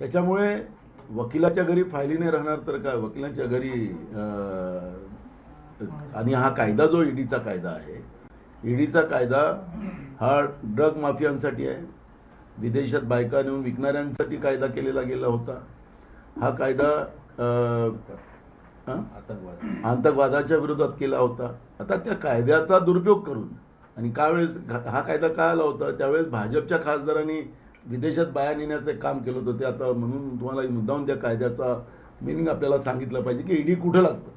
त्याच्यामुळे वकिलाच्या घरी फायली नाही राहणार तर काय? वकिलांच्या घरी आणि हा कायदा जो ईडीचा कायदा आहे ईडीचा कायदा हा ड्रग माफियांसाठी आहे. विदेशात बायका नेऊन विकणाऱ्यांसाठी कायदा केलेला गेला होता. हा कायदा आतंकवादाच्या विरोधात केला होता. आता त्या कायद्याचा दुरुपयोग करून आणि त्यावेळेस हा कायदा काय आला होता? त्यावेळेस भाजपच्या खासदारांनी विदेशात बाया नेण्याचं एक काम केलं होतं ते आता म्हणून तुम्हाला मुद्दाहून त्या कायद्याचा मिनिंग आपल्याला सांगितलं पाहिजे की ईडी कुठं लागतं.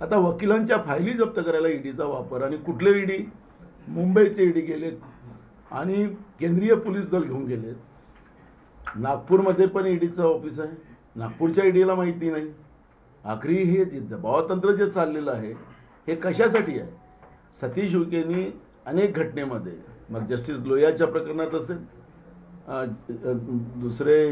आता वकिलांच्या फायली जप्त करायला ईडीचा वापर आणि कुठले ईडी? मुंबईचे ईडी गेलेत आणि केंद्रीय पोलीस दल घेऊन गेलेत. नागपूरमध्ये पण ईडीचं ऑफिस आहे. नागपूरच्या ईडीला माहिती नाही. आखरी हे दबावतंत्र जे चाललेलं आहे हे कशासाठी आहे? सतीश उकेनी अनेक घटनेमध्ये मग जस्टिस लोहियाच्या प्रकरणात असेल दुसरे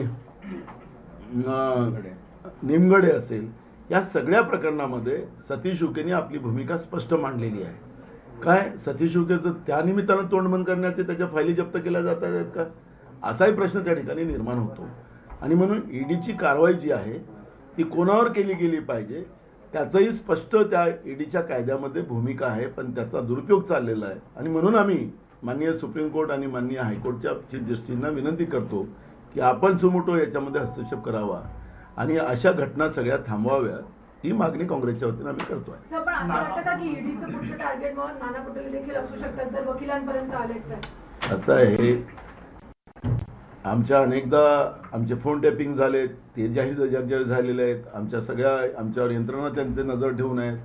निमगडे असेल या सगळ्या प्रकरणामध्ये सतीश उकेने आपली भूमिका स्पष्ट मांडलेली आहे. काय? सतीश उकेचं त्या निमित्तानं तोंड बंद करण्याचे त्याच्या फायली जप्त केल्या जात आहेत का? असाही प्रश्न त्या ठिकाणी निर्माण होतो. आणि म्हणून ईडीची कारवाई जी आहे ती कोणावर केली गेली पाहिजे त्याचंही स्पष्ट त्या ईडीच्या कायद्यामध्ये भूमिका आहे पण त्याचा दुरुपयोग चाललेला आहे. आणि म्हणून आम्ही माननीय सुप्रीम कोर्ट आणि माननीय हायकोर्टच्या चीफ जस्टिसना विनंती करतो की आपण सुमोटो याच्यामध्ये हस्तक्षेप करावा. आणि अशा घटना सगळ्या थांबवाव्या ही मागणी काँग्रेसच्या वतीनं आम्ही करतोय. पण असं आहे. आमच्या अनेकदा आमचे फोन टॅपिंग झाले ते जाहीर जर्जर झालेले आहेत. आमच्या सगळ्या आमच्यावर यंत्रणा त्यांचे नजर ठेवून आहेत.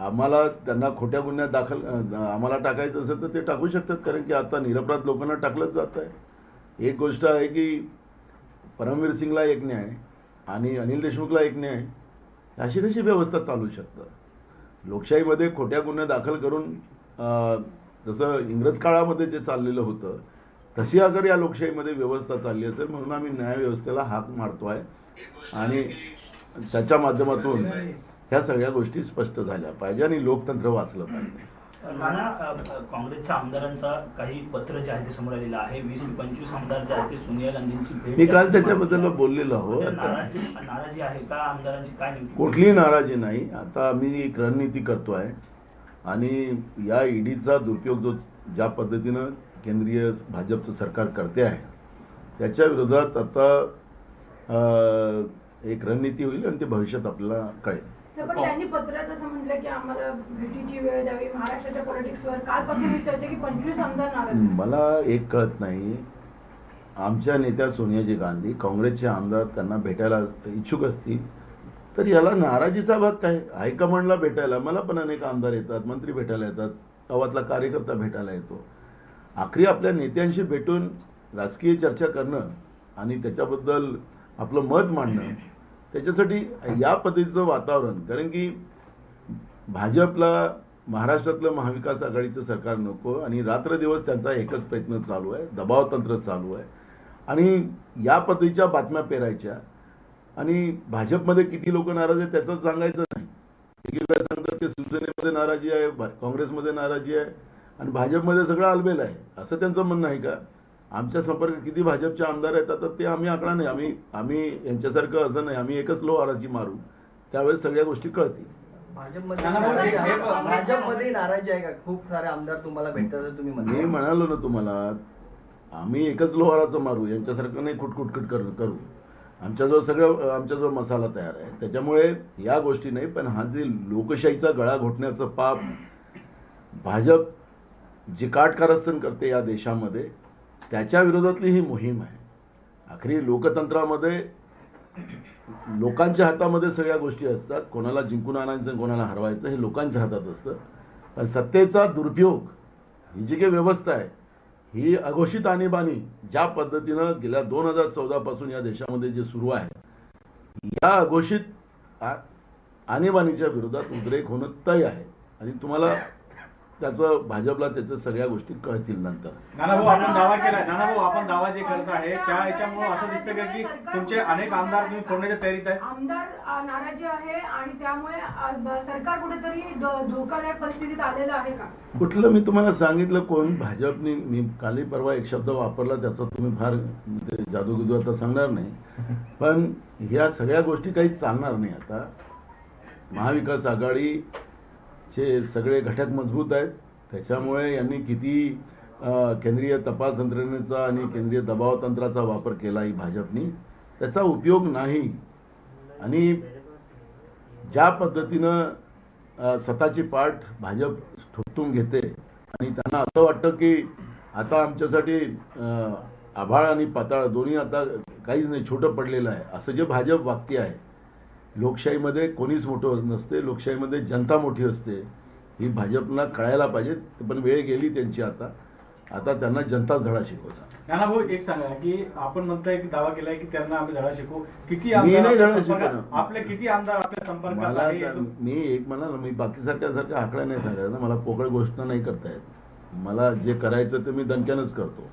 आम्हाला त्यांना खोट्या गुन्ह्यात दाखल आम्हाला टाकायचं असेल तर ते टाकू शकतात कारण की आता निरपराध लोकांना टाकलंच जात आहे. एक गोष्ट आहे की परमवीर सिंगला एक न्याय आणि अनिल देशमुखला एक न्याय अशी कशी व्यवस्था चालू शकतं लोकशाहीमध्ये खोट्या गुन्हे दाखल करून जसं इंग्रज काळामध्ये जे चाललेलं होतं तशी अगर या लोकशाहीमध्ये व्यवस्था चालली असेल म्हणून आम्ही न्यायव्यवस्थेला हाक मारतो आहे आणि त्याच्या माध्यमातून ह्या सगळ्या गोष्टी स्पष्ट झाल्या पाहिजे आणि लोकतंत्र वाचलं पाहिजे. नाना काँग्रेसच्या आमदारांचा काही पत्र जे आहे ते समोर आलेलं आहे वीस पंचवीस आमदार जे आहेत ते सोनिया गांधींची भेट मी काल त्याच्याबद्दल बोललेलो आहो आता नाराजी नाराजी आहे का आमदारांची? काय कुठलीही नाराजी नाही. आता आम्ही एक रणनीती करतो आहे आणि या ईडीचा दुरुपयोग जो ज्या पद्धतीनं केंद्रीय भाजपचं सरकार करते आहे त्याच्या विरोधात आता एक रणनीती होईल आणि ते भविष्यात आपल्याला कळेल. पण त्यांनी पत्रात असं म्हटलं की आम्हाला भेटीची वेळ द्यावी महाराष्ट्राच्या पॉलिटिक्सवर कालपासून ही चर्चा की पंचवीस आमदार नाराज. मला एक कळत नाही. आमच्या नेत्या सोनियाजी गांधी काँग्रेसचे आमदार त्यांना भेटायला इच्छुक असतील तर याला नाराजीचा भाग काय? हायकमांडला भेटायला मला पण अनेक आमदार येतात मंत्री भेटायला येतात गावातला कार्यकर्ता भेटायला येतो. आखरी आपल्या नेत्यांशी भेटून राजकीय चर्चा करणं आणि त्याच्याबद्दल आपलं मत मांडणं त्याच्यासाठी या पद्धतीचं वातावरण कारण की भाजपला महाराष्ट्रातलं महाविकास आघाडीचं सरकार नको आणि रात्रदिवस त्यांचा एकच प्रयत्न चालू आहे दबावतंत्र चालू आहे. आणि या पद्धतीच्या बातम्या पेरायच्या. आणि भाजपमध्ये किती लोक नाराज आहेत त्याचं सांगायचं नाही. एकीकडे सांगतात की शिवसेनेमध्ये नाराजी आहे काँग्रेसमध्ये नाराजी आहे आणि भाजपमध्ये सगळं आलबेल आहे. असं त्यांचं म्हणणं आहे का? आमच्या संपर्कात किती भाजपचे आमदार आहेत आता ते आम्ही आकडा नाही. आम्ही आम्ही यांच्यासारखं असं नाही. आम्ही एकच लो आराची मारू. त्यावेळेस सगळ्या गोष्टी कळतील. भाजपमध्ये नाराजी आहे का? खूप सारे आमदार तुम्हाला भेटतात तुम्ही मी म्हणालो ना तुम्हाला आम्ही एकच लोहाराचं मारू. यांच्यासारखं नाही कुटकुटकुट कर करू. आमच्याजवळ सगळं आमच्याजवळ मसाला तयार आहे. त्याच्यामुळे या गोष्टी नाही पण हा जे लोकशाहीचा गळा घोटण्याचं पाप भाजप जे काटकारस्थान करते या देशामध्ये त्याच्या विरोधातली ही मोहीम आहे. आखरी लोकतंत्रामध्ये लोकांच्या हातामध्ये सगळ्या गोष्टी असतात. कोणाला जिंकून आणायचं कोणाला हरवायचं हे लोकांच्या हातात असतं. पण सत्तेचा दुरुपयोग ही जी काही व्यवस्था आहे ही अघोषित आणीबाणी ज्या पद्धतीनं गेल्या दोन हजार चौदापासून या देशामध्ये जे सुरू आहे या अघोषित आणीबाणीच्या विरोधात उद्रेक होणं तय आहे. आणि तुम्हाला त्याचं भाजपला त्याच्या सगळ्या गोष्टी कळतील नंतर. नानाभाऊ आपण दावा केलाय. नानाभाऊ आपण दावा जे करत आहे त्या याच्यामुळे असं दिसतं का की तुमचे अनेक आमदार तुम्ही फोडण्याच्या तयारीत आहे आमदार नाराजी आहे आणि त्यामुळे सरकार कुठेतरी धोकादायक परिस्थितीत आलेलं आहे का? कुठलं मी तुम्हाला सांगितलं कोण भाजपने मी काली परवा एक शब्द वापरला त्याचा तुम्ही फार ते जादूगिदू आता सांगणार नाही. पण ह्या सगळ्या गोष्टी काही चालणार नाही आता. महाविकास चे सगळे घटक मजबूत आहेत. त्याच्यामुळे यांनी किती केंद्रीय तपास यंत्रणेचा आणि केंद्रीय दबाव तंत्राचा वापर केला ही भाजपनी त्याचा उपयोग नाही. आणि ज्या पद्धतीनं स्वतःची पाठ भाजप ठोकतून घेते आणि त्यांना असं वाटतं की आता आमच्यासाठी आभाळ आणि पाताळ दोन्ही आता काहीच नाही छोटं पडलेलं आहे. असं जे भाजप वाक्य आहे लोकशाहीमध्ये कोणीच मोठं नसते लोकशाहीमध्ये जनता मोठी असते. ही भाजपला कळायला पाहिजे पण वेळ गेली त्यांची आता. आता त्यांना जनताच धडा शिकवता नानाभाऊ एक सांगा की आपण म्हणताय की दावा केलाय की त्यांना आम्ही धडा शिकू किती. आपले किती आमदार आपल्या संपर्कात मी एक म्हणाल मी बाकी सारख्या आकडा नाही सांगायचा मला पोकळ घोषणा नाही करता येत. मला जे करायचं ते मी दणक्यानंच करतो.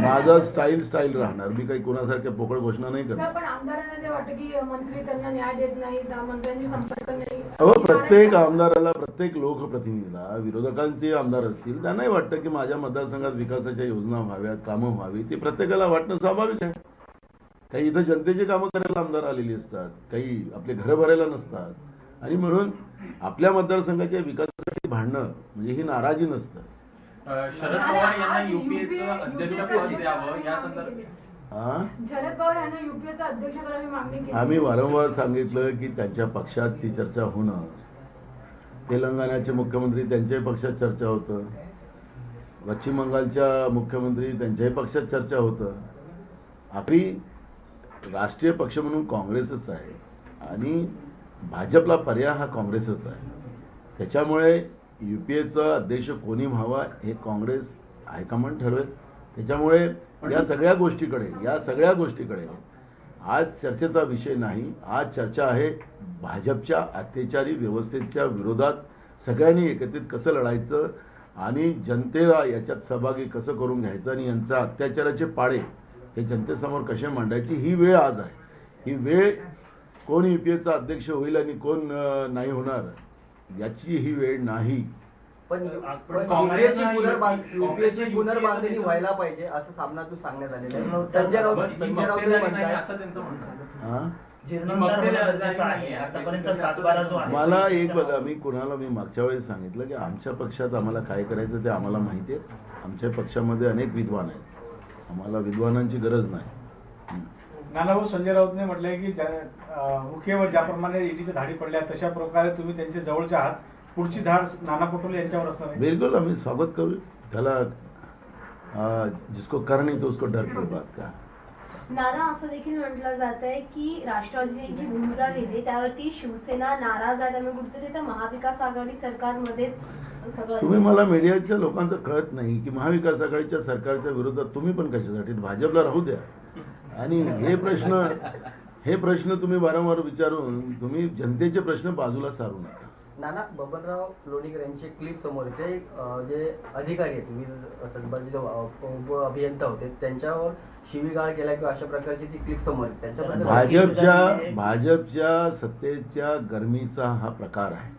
माझं स्टाईल स्टाईल राहणार. मी काही कोणासारख्या पोकळ घोषणा नाही करणार अहो प्रत्येक आमदाराला प्रत्येक लोकप्रतिनिधीला विरोधकांचे आमदार असतील त्यांनाही वाटतं की माझ्या मतदारसंघात विकासाच्या योजना व्हाव्यात कामं व्हावी ते प्रत्येकाला वाटणं स्वाभाविक आहे. काही इथं जनतेची कामं करायला आमदार आलेली असतात काही आपले घरं भरायला नसतात. आणि म्हणून आपल्या मतदारसंघाच्या विकासासाठी भांडणं म्हणजे ही नाराजी नसतं. शरद पवार यांना युपीएचं अध्यक्षपद द्यावं या संदर्भात हां? शरद पवार यांना युपीएचं अध्यक्ष करावी मागणी केली. आम्ही वारंवार सांगितलं की त्यांच्या पक्षात ती चर्चा होणं तेलंगणाचे मुख्यमंत्री त्यांच्याही पक्षात चर्चा होतं. पश्चिम बंगालच्या मुख्यमंत्री त्यांच्याही पक्षात चर्चा होतं. आपली राष्ट्रीय पक्ष म्हणून काँग्रेसच आहे आणि भाजपला पर्याय हा काँग्रेसच आहे. त्याच्यामुळे यू पी एचा अध्यक्ष कोणी व्हावा हे काँग्रेस हायकमांड ठरवेल. त्याच्यामुळे या सगळ्या गोष्टीकडे या सगळ्या गोष्टीकडे आज चर्चेचा विषय नाही. आज चर्चा आहे भाजपच्या अत्याचारी व्यवस्थेच्या विरोधात. सगळ्यांनी एकत्रित कसं लढायचं आणि जनतेला याच्यात सहभागी कसं करून घ्यायचं आणि यांचा अत्याचाराचे पाडे हे जनतेसमोर कसे मांडायची ही वेळ आज आहे. ही वेळ कोण यू पी एचा अध्यक्ष होईल आणि कोण नाही होणार? याची ही वेळ नाही. पण काँग्रेसचं युपीएची पुनर्बांधणी व्हायला पाहिजे असं सामनातून सांगण्यात आलेलं आहे. संजय राऊत बरं, ही संजय राऊत मक्तेदारी नाही म्हणताय. असं त्यांचं म्हणणं आहे. हां? जीर्णोद्धार होणं गरजेचं आहे आतापर्यंत सातबारा जो आहे. मला एक बघा मी कुणाला मी मागच्या वेळेस सांगितलं की आमच्या पक्षात आम्हाला काय करायचं ते आम्हाला माहिती आहे. आमच्या पक्षामध्ये अनेक विद्वान आहेत. आम्हाला विद्वानांची गरज नाही. हं. नानाभाऊ संजय राऊतने म्हटलंय की मुखेवर ज्याप्रमाणे ईडीच्या धाडी पडल्या तशा प्रकारे तुम्ही त्यांच्या जवळच्या आहात. पुढची धाड नाना पटोले यांच्यावर असणार बिलकुल आम्ही स्वागत करू. त्याला जिसको कर नहीं तो उसको डर की बात का? नाना असं देखील म्हटलं जात आहे की राष्ट्रवादीने जी भूमिका घेतली त्यावरती शिवसेना नाराज आहे. त्यामुळे कुठेतरी त्या महाविकास आघाडी सरकारमध्येच सगळं तुम्ही मला मीडियाच्या लोकांचं कळत नाही की महाविकास आघाडीच्या सरकारच्या विरोधात तुम्ही पण कशासाठी? भाजपला राहू द्या. आणि हे प्रश्न हे प्रश्न तुम्ही वारंवार विचारून तुम्ही जनतेचे प्रश्न बाजूला सारू नका. नाना बबनराव लोणीकर यांचे क्लिप समोर येते. जे अधिकारी आहेत वीज उप अभियंता होते त्यांच्यावर शिवीगाळ केला किंवा अशा प्रकारची ती क्लिप समोर येते. त्यांच्याबद्दल भाजपच्या भाजपच्या सत्तेच्या गरमीचा हा प्रकार आहे.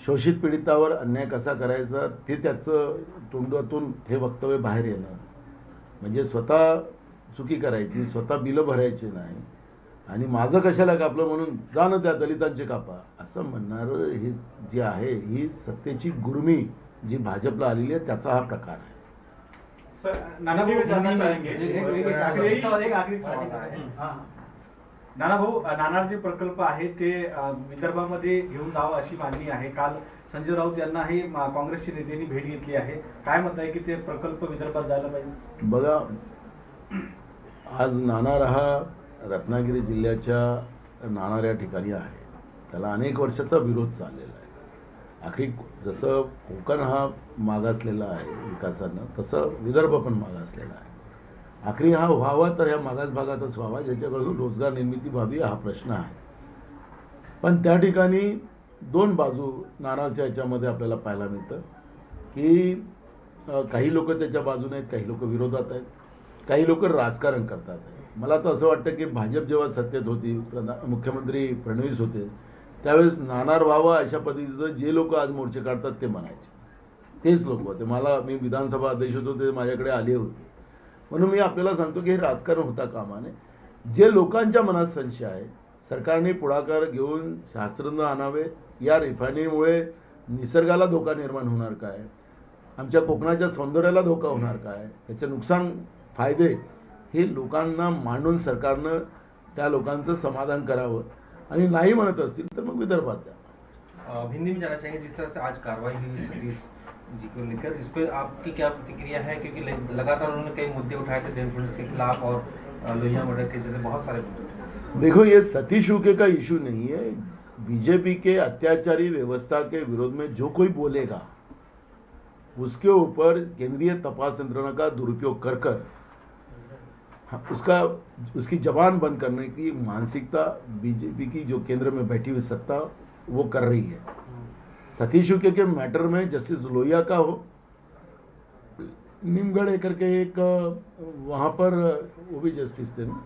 शोषित पीडितावर अन्याय कसा करायचा ते त्याचं तोंडातून हे वक्तव्य बाहेर येणं म्हणजे स्वतः चुकी करायची स्वतः बिलं भरायची नाही आणि माझं कशाला कापलं म्हणून जा ना त्या दलितांचे कापा असं म्हणणारं हे जे आहे ही सत्तेची गुरमी जी भाजपला आलेली आहे त्याचा हा प्रकार आहे आहे. नानाभाऊ नानार जे प्रकल्प आहे ते विदर्भामध्ये घेऊन जावं अशी मागणी आहे काल संजय राऊत यांनाही म- काँग्रेसचे नेत्यांनी भेट घेतली आहे. काय म्हणताय की ते प्रकल्प विदर्भात जायला पाहिजे? बघा आज नाणार हा रत्नागिरी जिल्ह्याच्या नाणार या ठिकाणी आहे. त्याला अनेक वर्षाचा विरोध चाललेला आहे. आखरी जसं कोकण हा मागासलेला आहे विकासानं तसं विदर्भ पण मागासलेला आहे. आखरी हा व्हावा तर ह्या मागास भागातच व्हावा ज्याच्याकडून रोजगार निर्मिती व्हावी हा प्रश्न आहे. पण त्या ठिकाणी दोन बाजू नानाच्या याच्यामध्ये आपल्याला पाहायला मिळतं की काही लोक त्याच्या बाजूने आहेत काही लोक विरोधात आहेत काही लोक राजकारण करतात. आहे मला तर असं वाटतं की भाजप जेव्हा सत्तेत होती प्रधा मुख्यमंत्री फडणवीस होते त्यावेळेस नाणार व्हावं अशा पद्धतीचं जे लोक आज मोर्चे काढतात ते म्हणायचे. तेच लोक होते. मला मी विधानसभा अध्यक्ष होतो ते माझ्याकडे आले होते. म्हणून मी आपल्याला सांगतो की हे राजकारण होता कामा नये जे लोकांच्या मनात संशय आहे सरकारने पुढाकार घेऊन शास्त्रज्ञ आणावे. या रिफायनरीमुळे निसर्गाला धोका निर्माण होणार काय? आमच्या कोकणाच्या सौंदर्याला धोका होणार काय? त्याचे नुकसान फायदे हे लोकांना मांडून सरकारनं त्या लोकांचं समाधान करावं. आणि नाही म्हणत असतील तर मग विदर्भात द्या. अ, हिंदी में जाना चाहेंगे जिस तरह से आज कार्रवाई हुई सतीश जी को लेकर इस पर आपकी क्या प्रतिक्रिया है? क्योंकि लगातार उन्होंने कई मुद्दे उठाए थे के खिलाफ और लोहिया मर्डर के जैसे बहुत सारे मुद्दे देखो ये सतीश उके का इशू नहीं है। बीजेपी के अत्याचारी व्यवस्था के विरोध में जो कोई बोलेगा उसके ऊपर केंद्रीय तपास यंत्रणा का दुरुपयोग कर कर हाँ, उसका उसकी जबान बंद करने की मानसिकता बीजेपी की जो केंद्र में बैठी हुई सत्ता वो कर रही है। सतीश उके के मैटर में जस्टिस लोहिया का हो निमगढ़ करके एक वहाँ पर वो भी जस्टिस थे ना?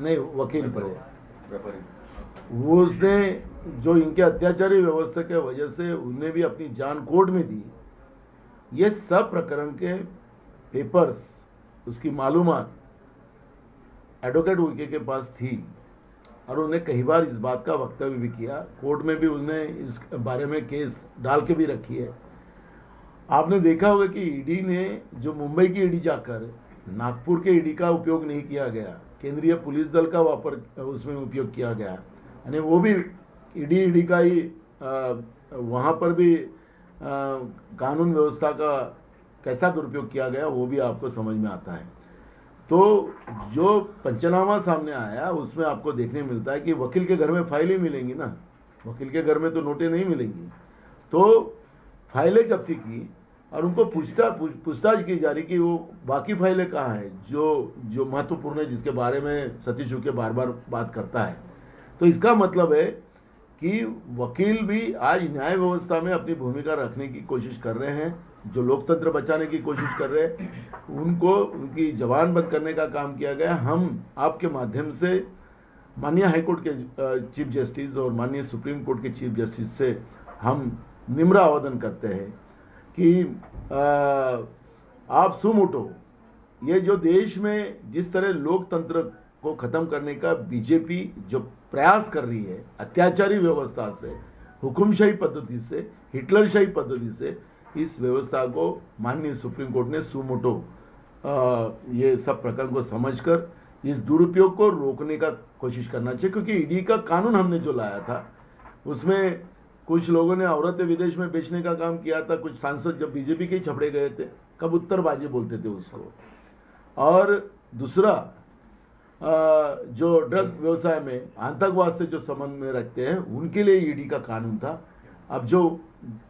नहीं। वकील पर वो उसने जो इनके अत्याचारी व्यवस्था के वजह से उन्हें भी अपनी जान कोर्ट में दी, ये सब प्रकरण के पेपर्स उसकी मालूम एडवोकेट उनके के पास थी और उन्हें कई बार इस बात का वक्तव्य भी किया। कोर्ट में भी उन्हें इस बारे में केस डाल के भी रखी है। आपने देखा होगा कि ईडी ने जो मुंबई की ईडी जाकर नागपुर के ईडी का उपयोग नहीं किया गया केंद्रीय पुलिस दल का वापर, उसमें उपयोग किया गया यानी वो भी ईडी ईडी का ही वहाँ पर भी कानून व्यवस्था का कैसा दुरुपयोग किया गया, वो भी आपको समझ में आता है। तो जो पंचनामा सामने आया, उसमें आपको देखने मिलता है कि वकील के घर में फाइलें मिलेंगी ना। वकील के घर में तो नोटें नहीं मिलेंगी। तो फाइलें जब्ती की और उनको पूछता पूछताछ की जा रही कि वो बाकी फाइलें कहाँ हैं? जो जो महत्वपूर्ण है, जिसके बारे में सतीश उके बार बार बात करता है। तो इसका मतलब है कि वकील भी आज न्याय व्यवस्था में अपनी भूमिका रखने की कोशिश कर रहे हैं, जो लोकतंत्र बचाने की कोशिश कर रहे हैं। उनको, उनकी जबान बंद करने का काम किया गया। हम आपके माध्यम से माननीय हाईकोर्ट के चीफ जस्टिस और माननीय सुप्रीम कोर्ट के चीफ जस्टिस से हम निम्र आवेदन करते हैं। कि आप सुमुटो ये जो देश में जिस तरह लोकतंत्र को खत्म करने का बीजेपी जो प्रयास कर रही है, अत्याचारी व्यवस्था से, हुकुमशाही पद्धति से, हिटलरशाही पद्धति से, इस व्यवस्था को माननीय सुप्रीम कोर्ट ने सुमोटो ये सब प्रकरण को समझकर इस दुरुपयोग को रोकने का कोशिश करना चाहिए, क्योंकि ईडी का कानून हमने जो लाया था, उसमें कुछ लोगों ने औरतें विदेश में बेचने का काम किया था, कुछ सांसद जब बीजेपी के ही छपड़े गए थे कब कबूतरबाजी बोलते थे उसको। और दूसरा जो ड्रग व्यवसाय में आतंकवाद से जो संबंध में रखते हैं, उनके लिए ईडी का कानून था। अब जो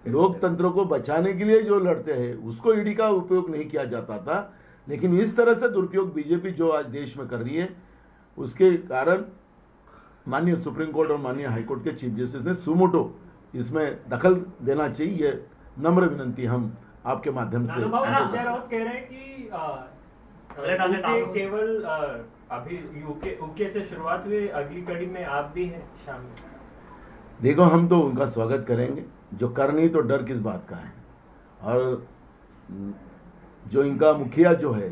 लोकतंत्र को बचाने के लिए जो लड़ते हैं, उसको ईडी का उपयोग नहीं किया जाता था। लेकिन इस तरह से दुरुपयोग बीजेपी जो आज देश में कर रही है, उसके कारण माननीय सुप्रीम कोर्ट और माननीय हाईकोर्ट के चीफ जस्टिस ने सुमोटो इसमें दखल देना चाहिए ये नम्र विनंती हम आपके माध्यम से कह रहे हैं कि। केवल अभी यूके यूके से शुरुआत हुई अगली कड़ी में आप भी हैं शामिल। देखो हम तो उनका स्वागत करेंगे। जो कर नहीं तो डर किस बात का है? और जो इनका मुखिया जो है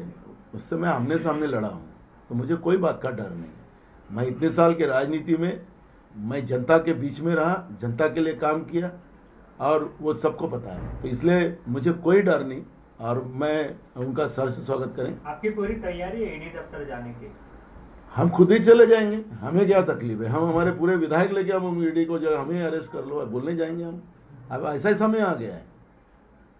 उससे मैं आमने सामने लड़ा हूँ तो मुझे कोई बात का डर नहीं। मैं इतने साल के राजनीति में मैं जनता के बीच में रहा जनता के लिए काम किया और वो सबको पता है। तो इसलिए मुझे कोई डर नहीं और मैं उनका सर से स्वागत करें। आपकी पूरी तैयारी है ईडी दफ्तर जाने की? हम खुद ही चले जाएँगे। हमें क्या तकलीफ़ है? हम हमारे पूरे विधायक लेके हम ईडी को जो हमें अरेस्ट कर लो बोलने जाएँगे हम। अब ऐसा ही समय आ गया है।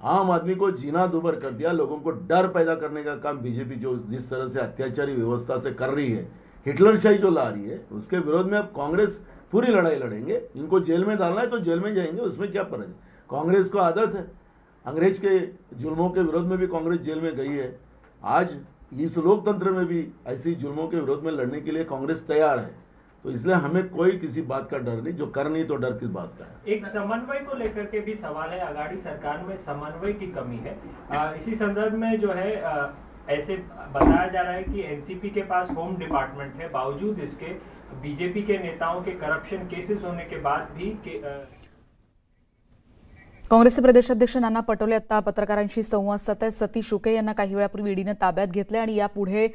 आम आदमी को जीना दुबर कर दिया लोगों को डर पैदा करने का काम बीजेपी जो जिस तरह से अत्याचारी व्यवस्था से कर रही है हिटलर शाही जो ला रही है उसके विरोध में अब कांग्रेस पूरी लड़ाई लड़ेंगे इनको जेल में डालना है तो जेल में जाएँगे उसमें क्या फ़र्क है? कांग्रेस को आदत है। अंग्रेज़ के जुल्मों के विरोध में भी कांग्रेस जेल में गई है। आज इस लोकतंत्र में भी ऐसी जुल्मों के विरोध में लड़ने के लिए कांग्रेस तैयार है। तो इसलिए हमें कोई किसी बात का डर नहीं जो कर नहीं तो डर किस बात का है? एक समन्वय को लेकर के भी सवाल है। अगाड़ी सरकार में समन्वय की कमी है। अ, इसी संदर्भ में जो है अ, ऐसे बताया जा रहा है कि एनसीपी के पास होम डिपार्टमेंट है। बावजूद इसके बीजेपी के नेताओं के करप्शन केसेस होने के बाद भी के, आ... काँग्रेसचे प्रदेशाध्यक्ष नाना पटोले आता पत्रकारांशी संवाद साधत आहेत सतीश शुके यांना काही वेळापूर्वी ईडीनं ताब्यात घेतलंय आणि यापुढे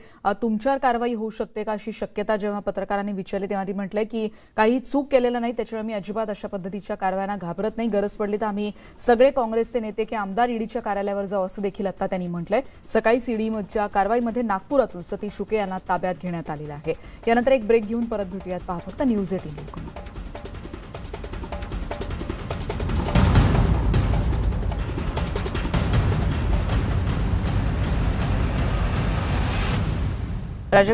तुमच्यावर कारवाई होऊ शकते का अशी शक्यता जेव्हा पत्रकारांनी विचारली तेव्हा ती म्हटलंय की काही चूक केलेलं नाही त्याच्यामुळे मी अजिबात अशा पद्धतीच्या कारवायांना घाबरत नाही. गरज पडली तर आम्ही सगळे काँग्रेसचे नेते की आमदार ईडीच्या कार्यालयावर जाऊ असं देखील आता त्यांनी म्हटलंय. सकाळी ईडीच्या कारवाईमध्ये नागपुरातून सतीश शुके यांना ताब्यात घेण्यात आलेलं आहे. यानंतर एक ब्रेक घेऊन परत भेटूयात. पहा फक्त न्यूज एटीन राजा